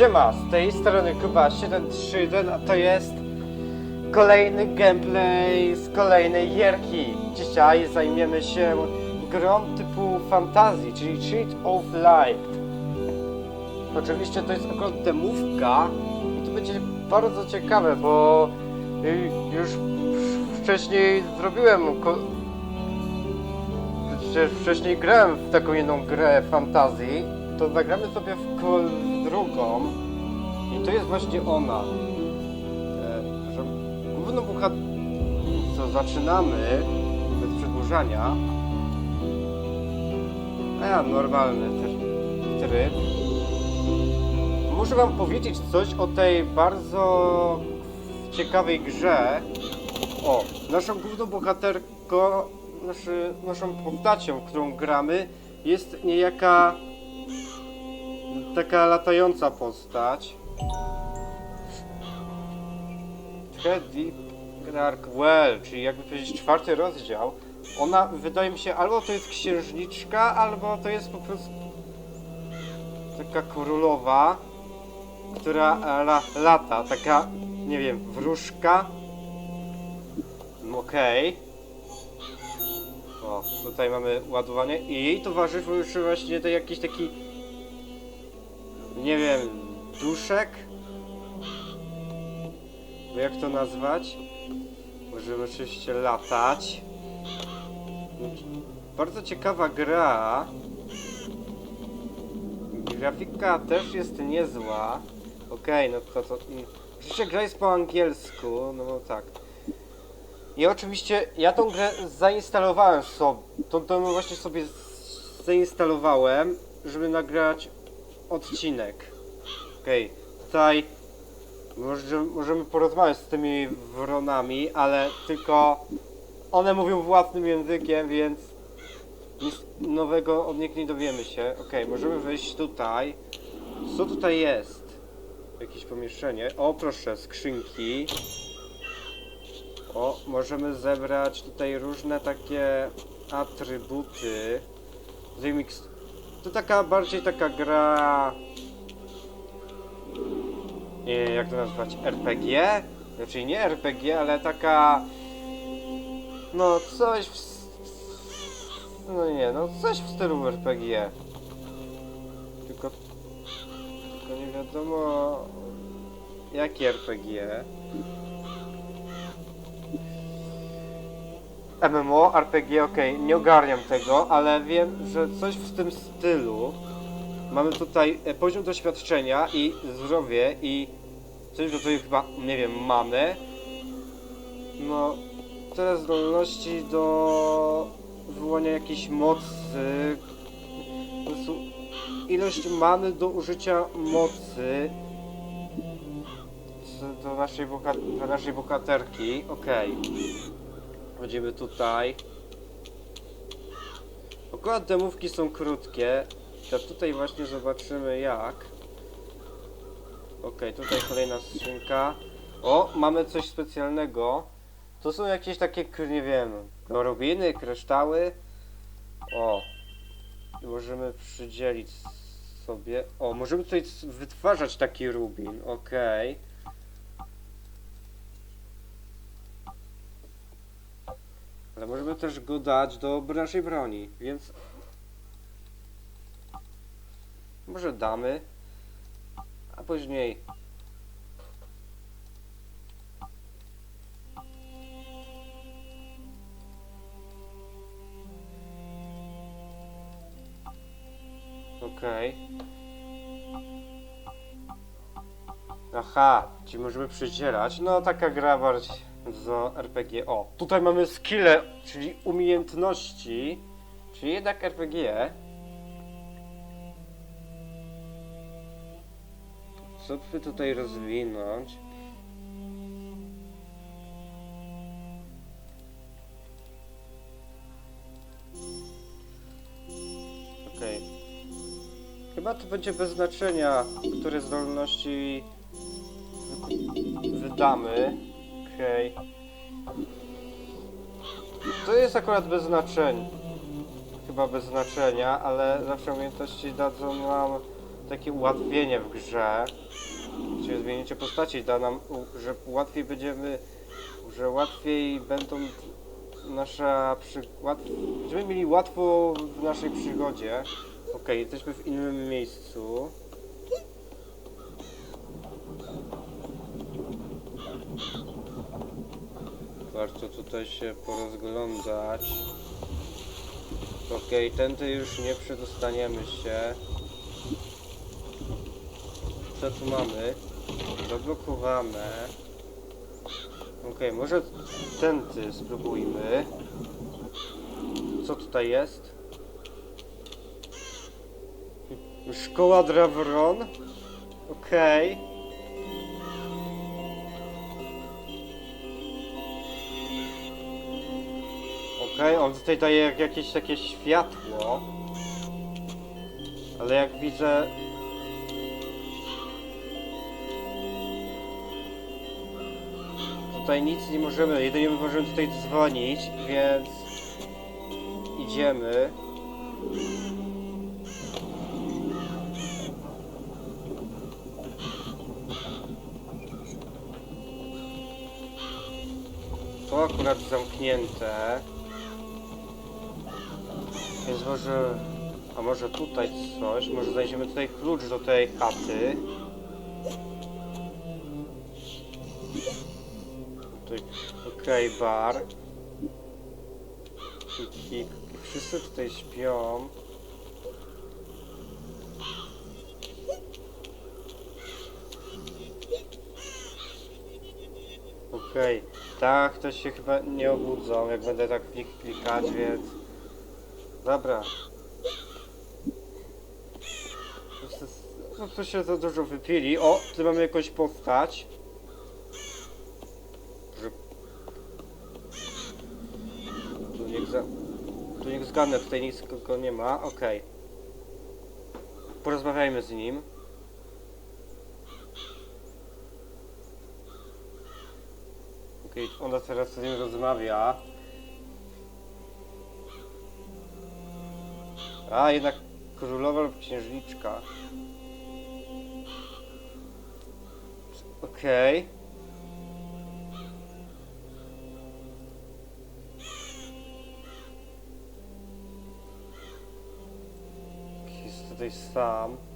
Siema, z tej strony Kuba 731, a to jest kolejny gameplay z kolejnej gierki. Dzisiaj zajmiemy się grą typu fantasy, czyli Cheat of Light. Oczywiście to jest akurat demówka i to będzie bardzo ciekawe, bo y, już wcześniej zrobiłem wcześniej grałem w taką jedną grę fantasy, to zagramy sobie w ko- w drugą i to jest właśnie ona. E, że główną bohat... co zaczynamy bez przedłużania. A ja normalny tr- tryb. Muszę wam powiedzieć coś o tej bardzo ciekawej grze. O, naszą główną bohaterką, naszy, naszą postacią, którą gramy, jest niejaka taka latająca postać. Teddy Darkwell, czyli jakby powiedzieć czwarty rozdział. Ona wydaje mi się albo to jest księżniczka, albo to jest po prostu taka królowa, która e, la, lata, taka nie wiem, wróżka. Mm, Okej. O, tutaj mamy ładowanie i jej towarzyszy właśnie to jakiś taki nie wiem, duszek? Bo jak to nazwać? Możemy oczywiście latać. Bardzo ciekawa gra. Grafika też jest niezła. Okej, no to to... Oczywiście gra jest po angielsku, no, no tak. I oczywiście ja tą grę zainstalowałem sobie. Tą, tą właśnie sobie zainstalowałem, żeby nagrać odcinek. Okej, tutaj może, możemy porozmawiać z tymi wronami, ale tylko one mówią własnym językiem, więc nic nowego od nich nie dowiemy się. Okej, możemy wejść tutaj. Co tutaj jest? Jakieś pomieszczenie. O, proszę, skrzynki. O, możemy zebrać tutaj różne takie atrybuty. Remix. To taka bardziej taka gra. Nie, jak to nazwać? RPG? Znaczy nie RPG, ale taka. No coś w. No nie, no coś w stylu RPG. Tylko. Tylko nie wiadomo. Jakie RPG. MMO, RPG, okej, nie ogarniam tego, ale wiem, że coś w tym stylu. Mamy tutaj e, poziom doświadczenia i zdrowie i coś tutaj chyba, nie wiem, mamy. No, teraz zdolności do wywołania jakiejś mocy. Po prostu ilość mamy do użycia mocy do naszej, boha- do naszej bohaterki. Okej. Chodzimy tutaj. Akurat demówki są krótkie. To tutaj właśnie zobaczymy jak. Okej, tutaj kolejna skrzynka. O, mamy coś specjalnego. To są jakieś takie, nie wiem, rubiny, kryształy. O, możemy przydzielić sobie. O, możemy tutaj wytwarzać taki rubin. Okej. Ale możemy też go dać do naszej broni, więc może damy, a później Okej. Aha, ci możemy przydzielać. No taka gra bardziej do RPG. O, tutaj mamy skille, czyli umiejętności, czyli jednak RPG. Co by tutaj rozwinąć? Okej. Chyba to będzie bez znaczenia, które zdolności wy- wydamy. Okej. To jest akurat bez znaczenia. Chyba bez znaczenia, ale zawsze umiejętności dadzą nam takie ułatwienie w grze. Czyli zmienicie postaci da nam, że łatwiej będziemy, że łatwiej będą nasza przy... Łat... Będziemy mieli łatwo w naszej przygodzie. Okej, jesteśmy w innym miejscu. Warto tutaj się porozglądać. Okej, tędy już nie przedostaniemy się. Co tu mamy? Zablokowane. Okej, może tędy spróbujmy. Co tutaj jest? Szkoła Dravron. Okej. Okej, on tutaj daje jak jakieś takie światło. Ale jak widzę... Tutaj nic nie możemy, jedynie możemy tutaj dzwonić, więc... Idziemy. To akurat zamknięte. Więc może... A może tutaj coś? Może znajdziemy tutaj klucz do tej chaty. Tutaj... Okej, bar. Kiki. Wszyscy tutaj śpią. Okej, tak, to się chyba nie obudzą, jak będę tak nich klikać, więc... Dobra. No to się za dużo wypili. O, tu mamy jakąś postać. Tu niech za... Tu niech zgadnę, tutaj nic go nie ma, okej. Porozmawiajmy z nim. Okej, ona teraz z nim rozmawia. A, jednak królowa lub księżniczka. Okej. Jest tutaj sam.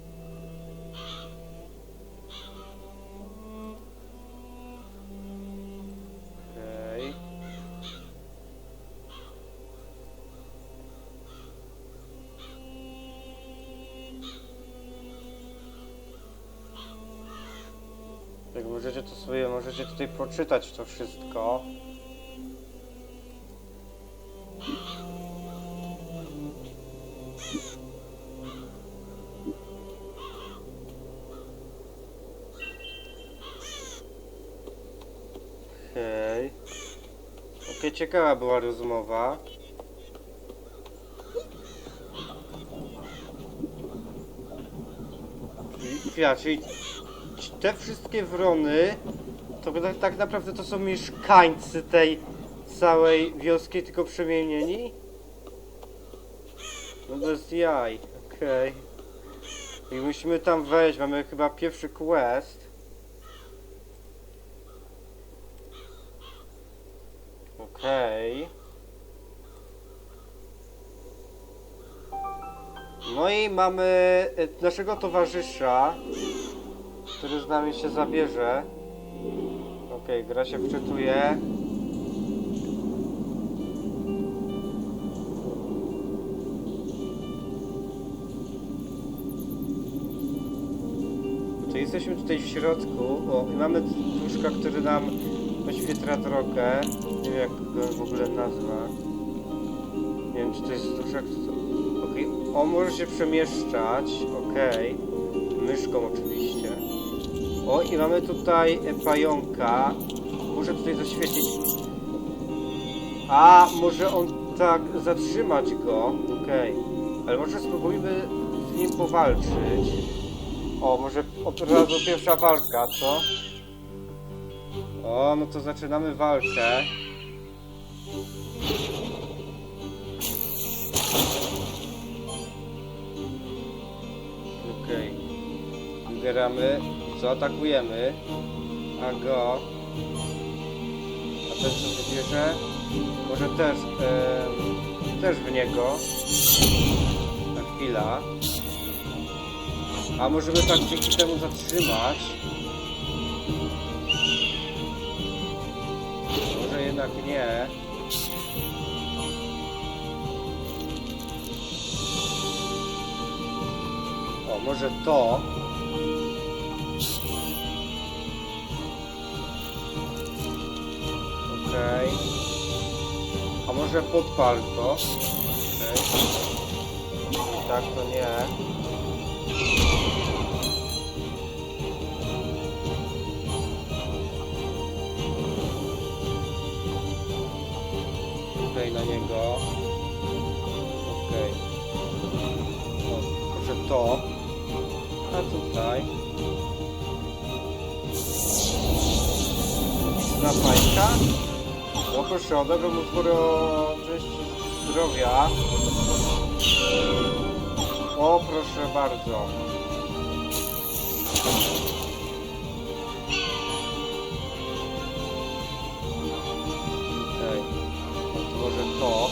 Tutaj poczytać to wszystko. Okej. Okej, ciekawa była rozmowa. Czyli, czyli te wszystkie wrony to tak, tak naprawdę to są mieszkańcy tej całej wioski, tylko przemienieni? No bez jaj, okej. I musimy tam wejść, mamy chyba pierwszy quest. Okej. No i mamy e, naszego towarzysza, który z nami się zabierze. Okej, gra się wczytuje. To jesteśmy tutaj w środku. O, i mamy duszka, który nam oświetla drogę. Nie wiem jak go w ogóle nazwa. Nie wiem czy to jest duszek. czy Okej, on może się przemieszczać. Okej. Myszką oczywiście. O, i mamy tutaj pająka. Muszę tutaj zaświecić. A, może on tak zatrzymać go. Okej. Ale może spróbujmy z nim powalczyć. O, może od razu pierwsza walka, co? O, no to zaczynamy walkę. Okej. zbieramy. Co? Atakujemy. A go... A ten co wybierze? Może też... em, też w niego. Na chwila. A możemy tak dzięki temu zatrzymać. Może jednak nie. O, może to. Okej. A może podpal to? Okej. Tak, to nie. Okej, na niego. Okej. O, Może to. A tutaj. Na fajka. O proszę, odebrał mu sporo części zdrowia. O proszę bardzo. Okej. To może to.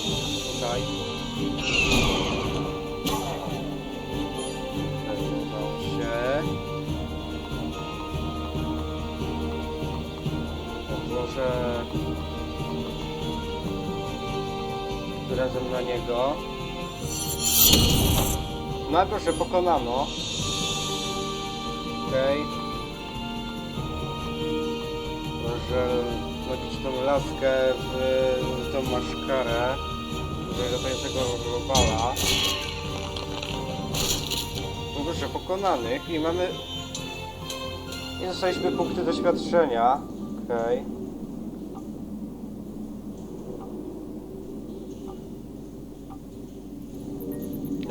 Tutaj. Razem na niego. No proszę, pokonano. Okej. Może nabić tą laskę w tą maszkarę. Latającego robala. No proszę, pokonanych i mamy... I dostaliśmy punkty doświadczenia. Okej.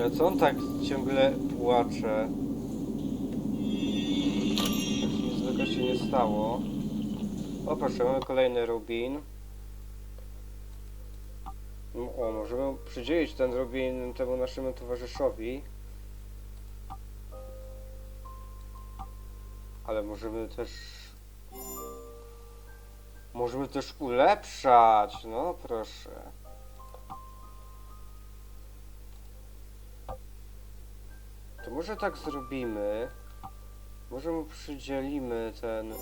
Ale co on tak ciągle płacze? Nic złego się nie stało. O proszę, mamy kolejny rubin. O, możemy przydzielić ten rubin temu naszemu towarzyszowi. Ale możemy też... Możemy też ulepszać, no proszę. To może tak zrobimy. Może mu przydzielimy ten...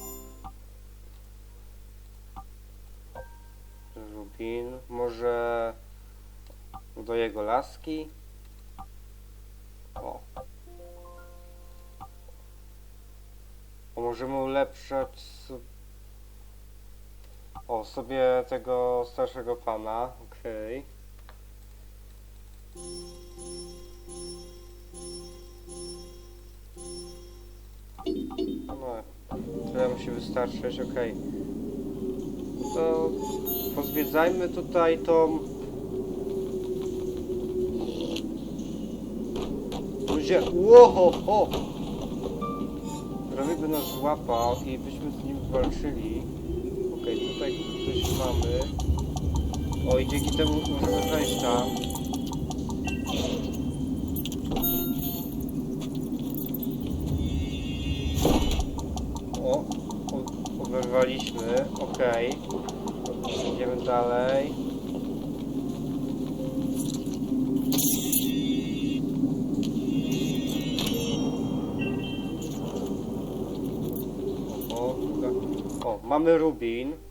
Rubin. Może do jego laski. O. O, możemy ulepszać o, sobie tego starszego pana. Okej. No, tyle musi wystarczyć, okej. To pozwiedzajmy tutaj tą... Ludzie, łoho, Prawie by nas złapał i byśmy z nim walczyli. Okej, tutaj coś mamy. O, i dzięki temu możemy wejść tam. O oberwaliśmy, okej. Idziemy dalej. O. O, mamy rubin.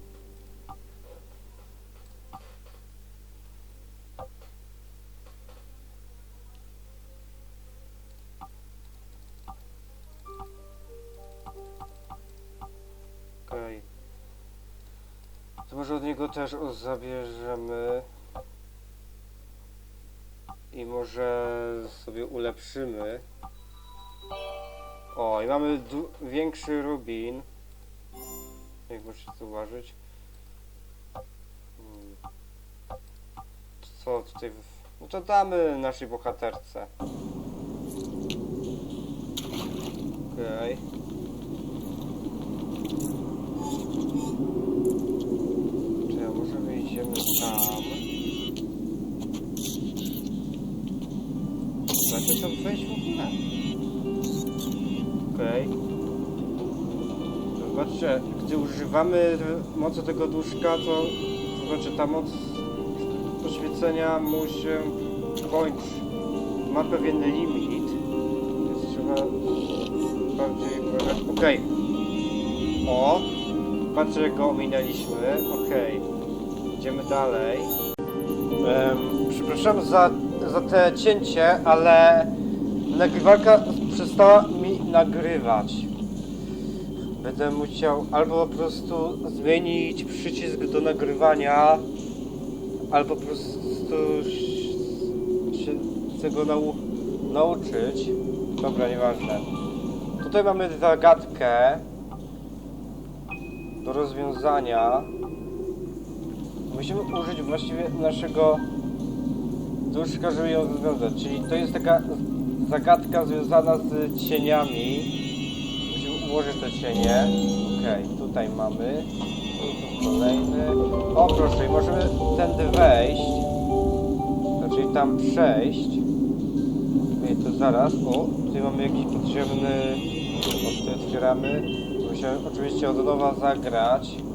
Niego też zabierzemy. I może sobie ulepszymy. O, i mamy większy rubin. Jak możecie zauważyć. Hmm. Co tutaj... No to damy naszej bohaterce. Okej. Czy wyjdziemy tam? Da się tam wejść w ogóle? Okej. Zobaczcie, gdy używamy mocy tego duszka, to, znaczy ta moc poświecenia mu się kończy. Ma pewien limit, więc trzeba bardziej. Okej. O! Patrzcie, jak go ominęliśmy. Okej. Idziemy dalej. Em, przepraszam za, za te cięcie, ale nagrywarka przestała mi nagrywać. Będę musiał albo po prostu zmienić przycisk do nagrywania, albo po prostu się tego nau nauczyć. Dobra, nieważne. Tutaj mamy zagadkę do rozwiązania. Musimy użyć właściwie naszego duszka, żeby ją rozwiązać. Czyli to jest taka zagadka związana z cieniami. Musimy ułożyć te cienie. Okej, tutaj mamy. Tu kolejny. O proszę, i możemy tędy wejść. Znaczy tam przejść. Okej, to zaraz. O, tutaj mamy jakiś podziemny... O, tutaj otwieramy. Musimy oczywiście od nowa zagrać.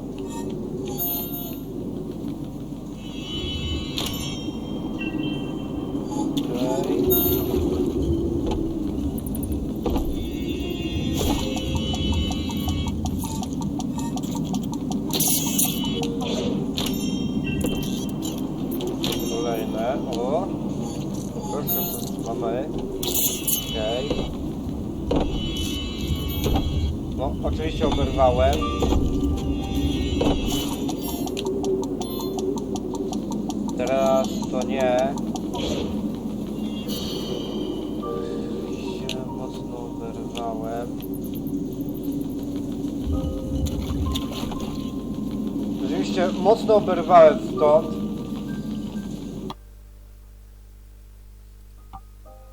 Oberwałem stąd.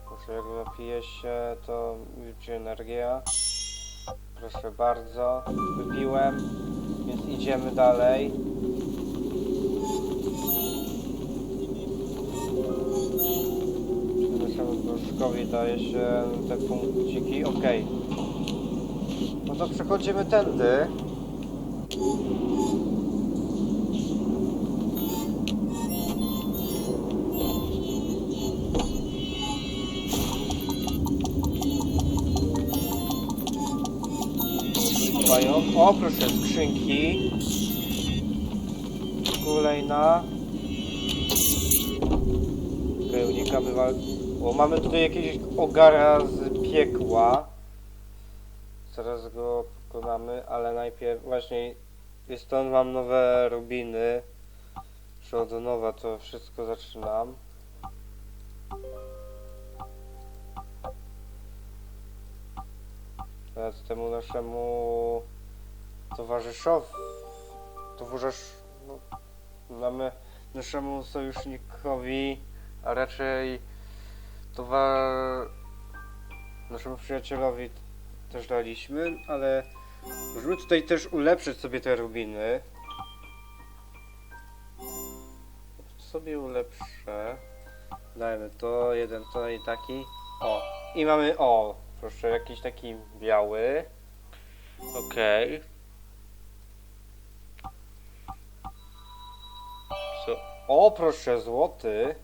Proszę, jak napije się, to wypije energia. Proszę bardzo, wypiłem, więc idziemy dalej. Bożkowi daje się te punkciki, ok. No to przechodzimy tędy. O, proszę, skrzynki. Kolejna. Okej, unikamy wal... O, mamy tutaj jakiegoś ogara z piekła. Zaraz go pokonamy, ale najpierw właśnie jest stąd mam nowe rubiny. Od nowa to wszystko zaczynam. Teraz temu naszemu towarzyszowi, towarzysz, no, mamy naszemu sojusznikowi, a raczej towar, naszemu przyjacielowi też daliśmy, ale możemy tutaj też ulepszyć sobie te rubiny. Sobie ulepszę. Dajmy to, jeden to i taki. O, i mamy, o, proszę, jakiś taki biały. Okej. Co? O, proszę, złoty.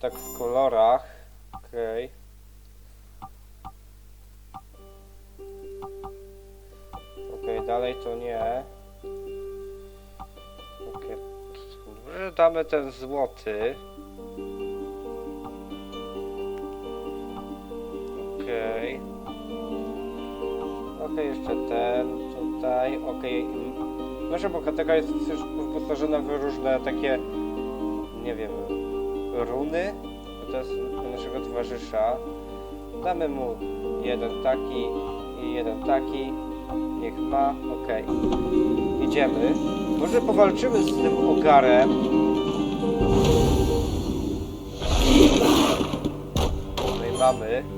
Tak w kolorach. Okej. Okej, dalej to nie. Okej. Dobrze, damy ten złoty. Okej. Okej, jeszcze ten tutaj. Okej. Nasza bohaterka jest wyposażona w różne takie, nie wiem, runy. To jest naszego towarzysza. Damy mu jeden taki i jeden taki. Niech ma. Okej. Idziemy. Może powalczymy z tym ogarem. No i mamy.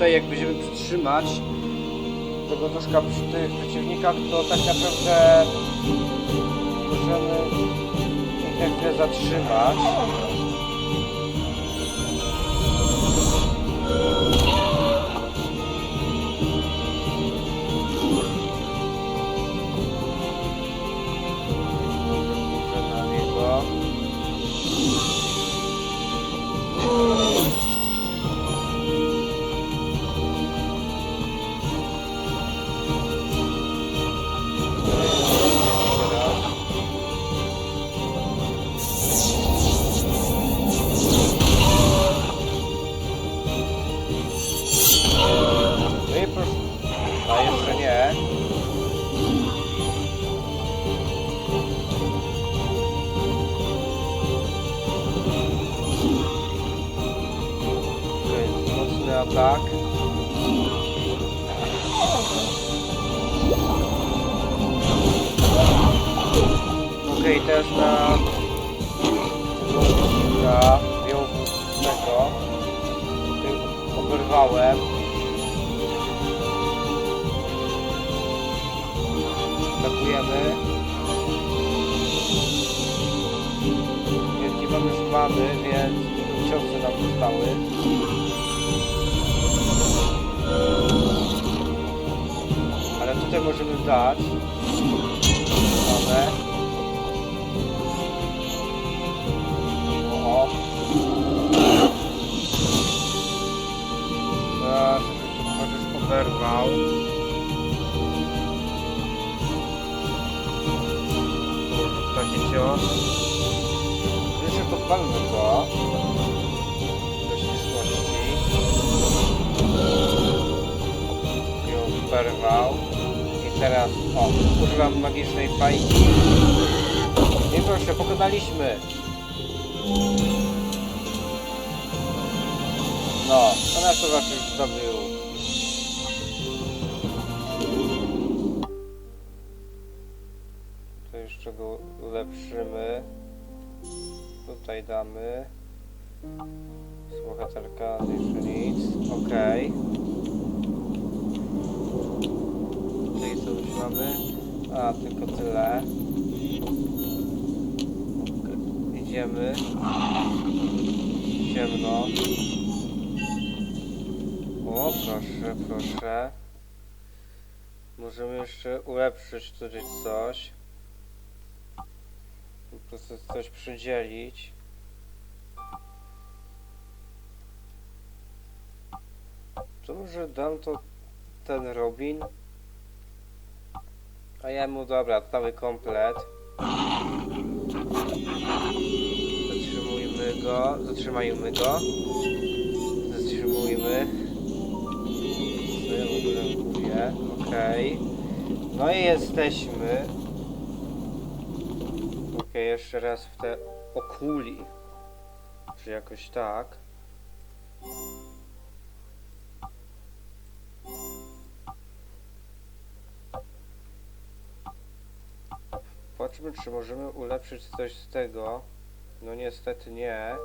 Tutaj jak będziemy przytrzymać, tego duszka przy tych przeciwnikach, to tak naprawdę możemy ich zatrzymać. Atak. Okej, teraz na możesz oberwał. Kurwa, taki cios. Jeszcze podpalmy go. Do ścisłości. Ją oberwał. I teraz, o, używam magicznej fajki. I proszę, pokonaliśmy. No, a na to już zdobył. Ulepszymy. Tutaj damy. Słuchaterka, jeszcze nic. Okej. Tutaj co już mamy? A, tylko tyle. Okej, Idziemy. Ciemno. O, proszę, proszę. Możemy jeszcze ulepszyć tutaj coś. Prostu coś przydzielić. To może dam to ten Robin. A ja mu dobra, cały komplet. Zatrzymujmy go, zatrzymajmy go. Zatrzymujmy. Co ja w ogóle mówię? Okej. No i jesteśmy. Okej, jeszcze raz w te okuli. Czy jakoś tak. Patrzmy, czy możemy ulepszyć coś z tego. No niestety nie.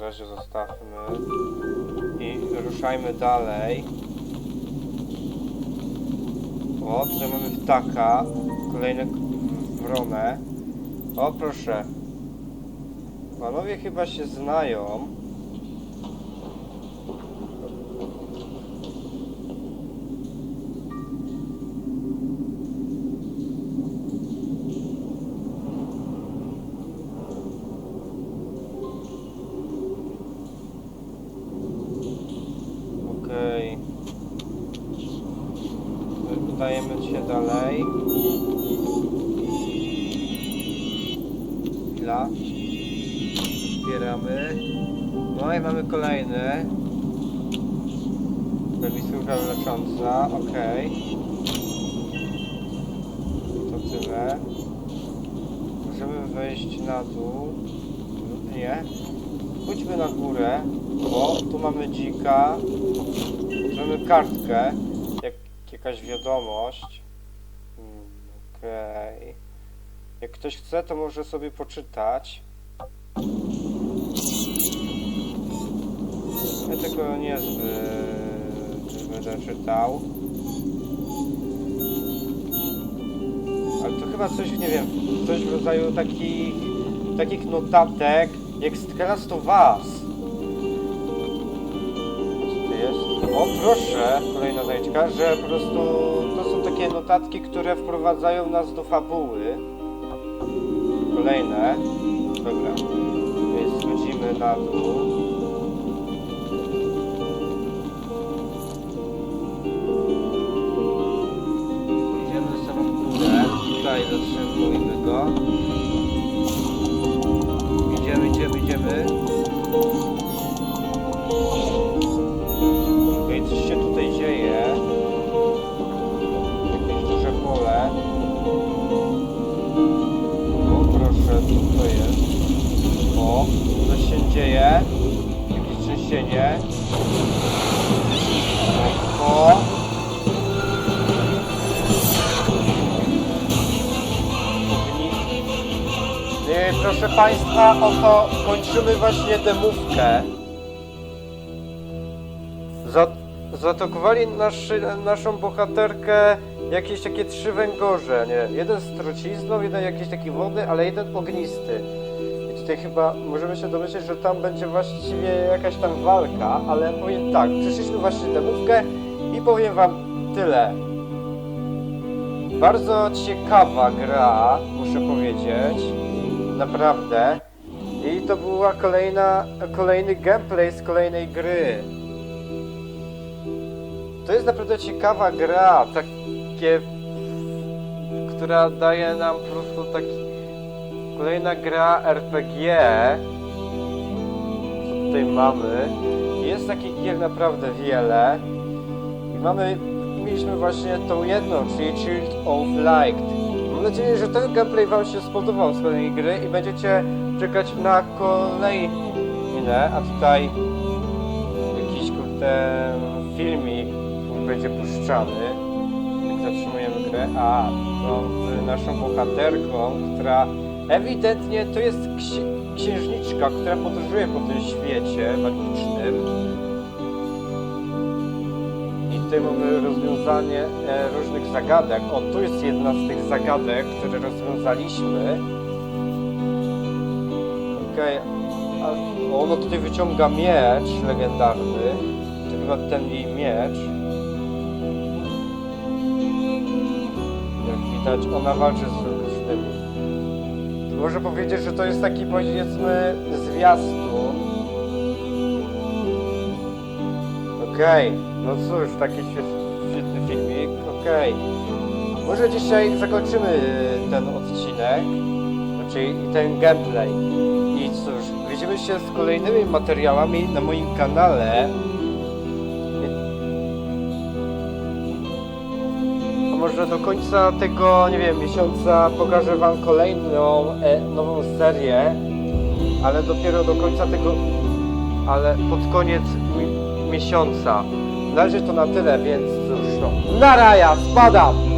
Razie zostawmy. I ruszajmy dalej. O, tutaj mamy ptaka. Kolejne wronę. O, proszę. Panowie chyba się znają. Okej. Udajemy się dalej. Chwila. Zbieramy. No i mamy kolejny. Rewisurka lecząca, okej. To tyle. Możemy wejść na dół. Nie. Pójdźmy na górę, bo tu mamy dzika. mamy kartkę, jakaś wiadomość. Mm, Okej. Jak ktoś chce, to może sobie poczytać. Ja tego niezbyt będę czytał. Ale to chyba coś, nie wiem, coś w rodzaju takich, takich notatek, jak z Last of Us. O, proszę, kolejna znajdźka, że po prostu to są takie notatki, które wprowadzają nas do fabuły. Kolejne. Dobra. Więc schodzimy na dół. Dzieje. Jakieś trzęsienie. O, Nie, proszę Państwa, oto kończymy właśnie demówkę. Za, zaatakowali naszy, naszą bohaterkę jakieś takie trzy węgorze, nie? Jeden z trucizną, jeden jakiś taki wodny, ale jeden ognisty. Chyba możemy się domyśleć, że tam będzie właściwie jakaś tam walka, ale powiem tak, przyszliśmy właśnie demówkę i powiem Wam tyle. Bardzo ciekawa gra, muszę powiedzieć. Naprawdę. I to była kolejna, kolejny gameplay z kolejnej gry. To jest naprawdę ciekawa gra, takie, która daje nam po prostu taki, kolejna gra RPG. Co tutaj mamy? Jest takich gier naprawdę wiele. I mamy, mieliśmy właśnie tą jedną, czyli Child of Light. Mam nadzieję, że ten gameplay Wam się spodobał z kolejnej gry i będziecie czekać na kolejne, a tutaj jakiś kurde filmik będzie puszczany, zatrzymujemy grę. A, to naszą bohaterką, która ewidentnie to jest ksi księżniczka, która podróżuje po tym świecie magicznym. I tutaj mamy rozwiązanie e, różnych zagadek. O, tu jest jedna z tych zagadek, które rozwiązaliśmy. Okej, a ono tutaj wyciąga miecz legendarny. To chyba ten jej miecz. Jak widać, ona walczy z różnymi. Może powiedzieć, że to jest taki powiedzmy zwiastun. Okej, no cóż, taki świet- świetny filmik, okej. Może dzisiaj zakończymy ten odcinek, znaczy ten gameplay. I cóż, widzimy się z kolejnymi materiałami na moim kanale. Może do końca tego, nie wiem, miesiąca pokażę wam kolejną e, nową serię, ale dopiero do końca tego, ale pod koniec mi miesiąca. Na razie to na tyle, więc cóż, no, na raja, spadam!